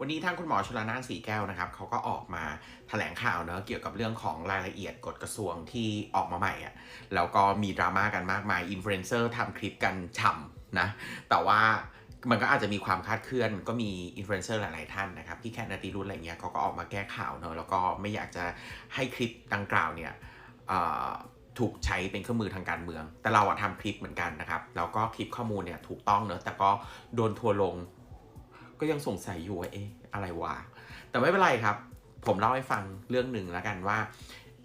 วันนี้ทางคุณหมอชลนานสีแก้วนะครับเขาก็ออกมาแถลงข่าวเนอะเกี่ยวกับเรื่องของรายละเอียดกฎกระทรวงที่ออกมาใหม่อะแล้วก็มีดราม่ากันมากมายอินฟลูเอนเซอร์ทำคลิปกันฉ่ำนะแต่ว่ามันก็อาจจะมีความคาดเคลื่อนก็มีอินฟลูเอนเซอร์หลายๆท่านนะครับพี่แคนนาตีรุ่นอะไรเงี้ยเขาก็ออกมาแก้ข่าวเนอะแล้วก็ไม่อยากจะให้คลิปดังกล่าวเนี่ยถูกใช้เป็นเครื่องมือทางการเมือง แต่เราอะทำคลิปเหมือนกันนะครับ แล้วก็คลิปข้อมูลเนี่ยถูกต้องเนอะแต่ก็โดนทัวร์ลง ก็ยังสงสัยอยู่ว่าเอ๊ะอะไรวะ แต่ไม่เป็นไรครับ ผมเล่าให้ฟังเรื่องหนึ่งแล้วกันว่า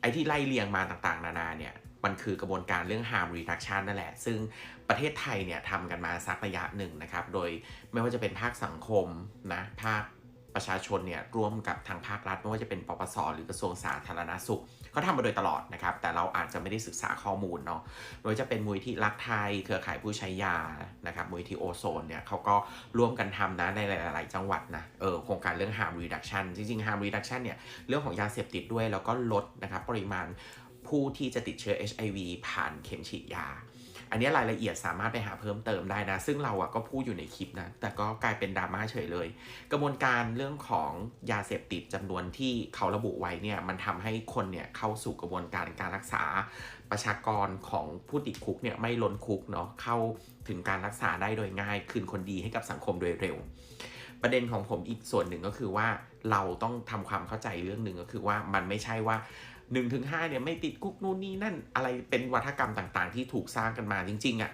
ไอ้ที่ไล่เรียงมาต่างๆ นานาเนี่ย มันคือกระบวนการเรื่อง harm reduction นั่นแหละ ซึ่งประเทศไทยเนี่ยทำกันมาสักระยะหนึ่งนะครับ โดยไม่ว่าจะเป็นภาคสังคมนะภาค ประชาชนเนี่ยร่วมกับทางภาครัฐ ไม่ว่าจะเป็นปปส หรือกระทรวงสาธารณสุขเขาทำมาโดยตลอดนะครับ แต่เราอาจจะไม่ได้ศึกษาข้อมูลเนาะโดยจะเป็นมูลที่รักไทย เครือข่ายผู้ใช้ยานะครับมูลที่โอโซนเนี่ยเขาก็ร่วมกันทำนะในหลาย ๆ จังหวัดนะเออโครงการเรื่อง harm reduction จริง ๆ harm reduction เนี่ยเรื่องของยาเสพติดด้วยแล้วก็ลดนะครับปริมาณผู้ที่จะติดเชื้อ HIV ผ่านเข็มฉีดยา อันนี้รายละเอียดสามารถไปหาเพิ่มเติมได้นะ ซึ่งเราอะก็พูดอยู่ในคลิปนะ แต่ก็กลายเป็นดราม่าเฉยเลย กระบวนการเรื่องของยาเสพติดจำนวนที่เขาระบุไว้เนี่ย มันทำให้คนเนี่ยเข้าสู่กระบวนการการรักษา ประชากรของผู้ติดคุกเนี่ยไม่ล้นคุกเนาะ เข้าถึงการรักษาได้โดยง่าย คืนคนดีให้กับสังคมโดยเร็ว ประเด็นของผมอีกส่วนหนึ่งก็คือว่าเราต้องทำความเข้าใจเรื่องหนึ่งก็คือว่ามันไม่ใช่ว่า 1นถึงหเนี่ยไม่ติดคุกนู่นนี่นั่นอะไรเป็นวัฒกรรมต่างๆ ที่ถูกสร้างกันมาจริงๆอะ่ะ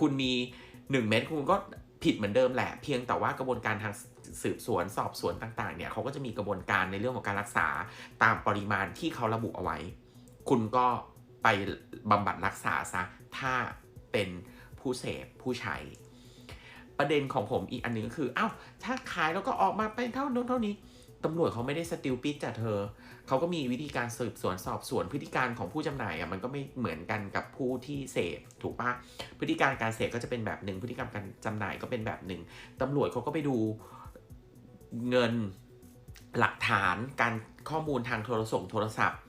คุณมี 1 เม็ดคุณก็ผิดเหมือนเดิมแหละ เพียงแต่ว่ากระบวนการทางสืบสวนสอบสวนต่างๆเนี่ยเขาก็จะมีกระบวนการในเรื่องของการรักษาตามปริมาณที่เขาระบุเอาไว้ คุณก็ไปบำบัดรักษาซะถ้าเป็นผู้เสพผู้ใช้ประเด็นของผมอีกอันหนึงก็คือเอ้าวถ้าขายแล้วก็ออกมาเป็นเท่านู้นเท่านี้ ตำรวจเขาไม่ได้สติลปิดจัดเธอ เขาก็มีวิธีการสืบสวนสอบสวนพฤติการของผู้จำหน่ายอะมันก็ไม่เหมือนกันกับผู้ที่เสพถูกปะพฤติการการเสพก็จะเป็นแบบหนึ่งพฤติกรรมการจำหน่ายก็เป็นแบบหนึ่งตำรวจเขาก็ไปดูเงินหลักฐานการข้อมูลทางโทรส่งโทรศัพท์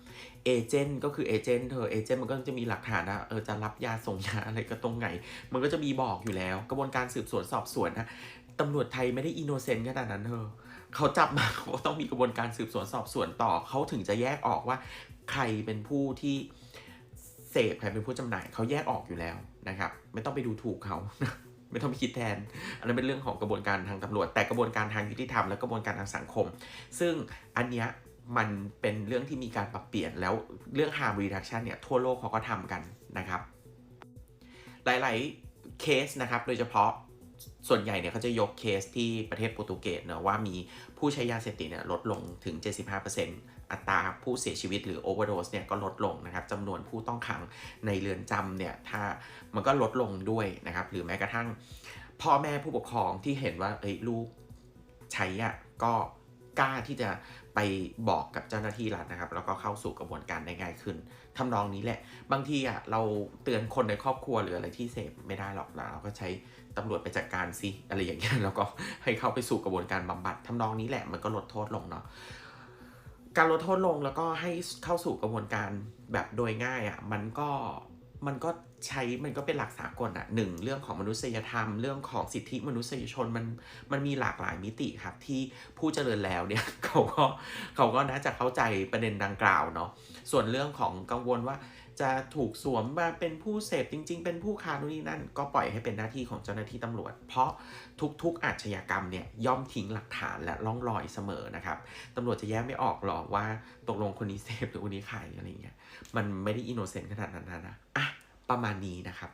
เอเจนต์ก็คือเอเจนต์เธอเอเจนต์มันก็จะมีหลักฐานนะเออจะรับยาส่งยาอะไรก็ตรงไหน มันก็จะมีบอกอยู่แล้ว กระบวนการสืบสวนสอบสวนนะ ตำรวจไทยไม่ได้อินโนเซนต์ขนาดนั้นเธอเขาจับมาเขาต้องมีกระบวนการสืบสวนสอบสวนต่อเขาถึงจะแยกออกว่า ใครเป็นผู้ที่เสพใครเป็นผู้จำหน่ายเขาแยกออกอยู่แล้วนะครับ ไม่ต้องไปดูถูกเขาไม่ต้องไปคิดแทน อันนั้นเป็นเรื่องของกระบวนการทางตำรวจ แต่กระบวนการทางยุติธรรมและกระบวนการทางสังคม ซึ่งอันเนี้ยมันเป็นเรื่องที่มีการปรับเปลี่ยนแล้วเรื่อง harm reduction เนี่ยทั่วโลกเขาก็ทำกันนะครับ หลาย ๆ เคสนะครับ โดยเฉพาะ ส่วนใหญ่เนี่ยเขาจะยกเคสที่ประเทศโปรตุเกสเนะว่ามีผู้ใช้ยาเสพติดเนี่ยลดลงถึง 75%อัตราผู้เสียชีวิตหรือโอเวอร์โดสเนี่ยก็ลดลงนะครับจำนวนผู้ต้องขังในเรือนจำเนี่ยถ้ามันก็ลดลงด้วยนะครับหรือแม้กระทั่งพ่อแม่ผู้ปกครองที่เห็นว่าเอ้ยลูกใช้อะก็ กล้าที่จะไปบอกกับเจ้าหน้าที่รัฐนะครับ แล้วก็เข้าสู่กระบวนการได้ง่ายขึ้นทำนองนี้แหละ บางทีอะเราเตือนคนในครอบครัวหรืออะไรที่เสพไม่ได้หรอกเราก็ใช้ตำรวจไปจัดการซิอะไรอย่างเงี้ยแล้วก็ให้เข้าไปสู่กระบวนการบำบัดทำนองนี้แหละมันก็ลดโทษลงเนาะการลดโทษลงแล้วก็ให้เข้าสู่กระบวนการแบบโดยง่ายอะ่ะมันก็ มันก็ใช้มันก็เป็นหลักสากลอะ่ะหนึ่งเรื่องของมนุษยธรรม เรื่องของสิทธิมนุษยชนมันมันมีหลากหลายมิติครับ ที่ผู้เจริญแล้วเนี่ยเขาก็เขาก็น่าจะเข้าใจประเด็นดังกล่าวเนาะส่วนเรื่องของกังวลว่า จะถูกสวมมาเป็นผู้เสพจริง ๆ เป็นผู้ค้านู่นนี่นั่น ก็ปล่อยให้เป็นหน้าที่ของเจ้าหน้าที่ตำรวจ เพราะทุกๆอาชญากรรมเนี่ยย่อมทิ้งหลักฐานและร่องรอยเสมอนะครับตำรวจจะแยกไม่ออกหรอกว่าตกลงคนนี้เสพหรือคนนี้ขายอะไรเงี้ยมันไม่ได้อินโนเซนต์ขนาดนั้นนะอะประมาณนี้นะครับ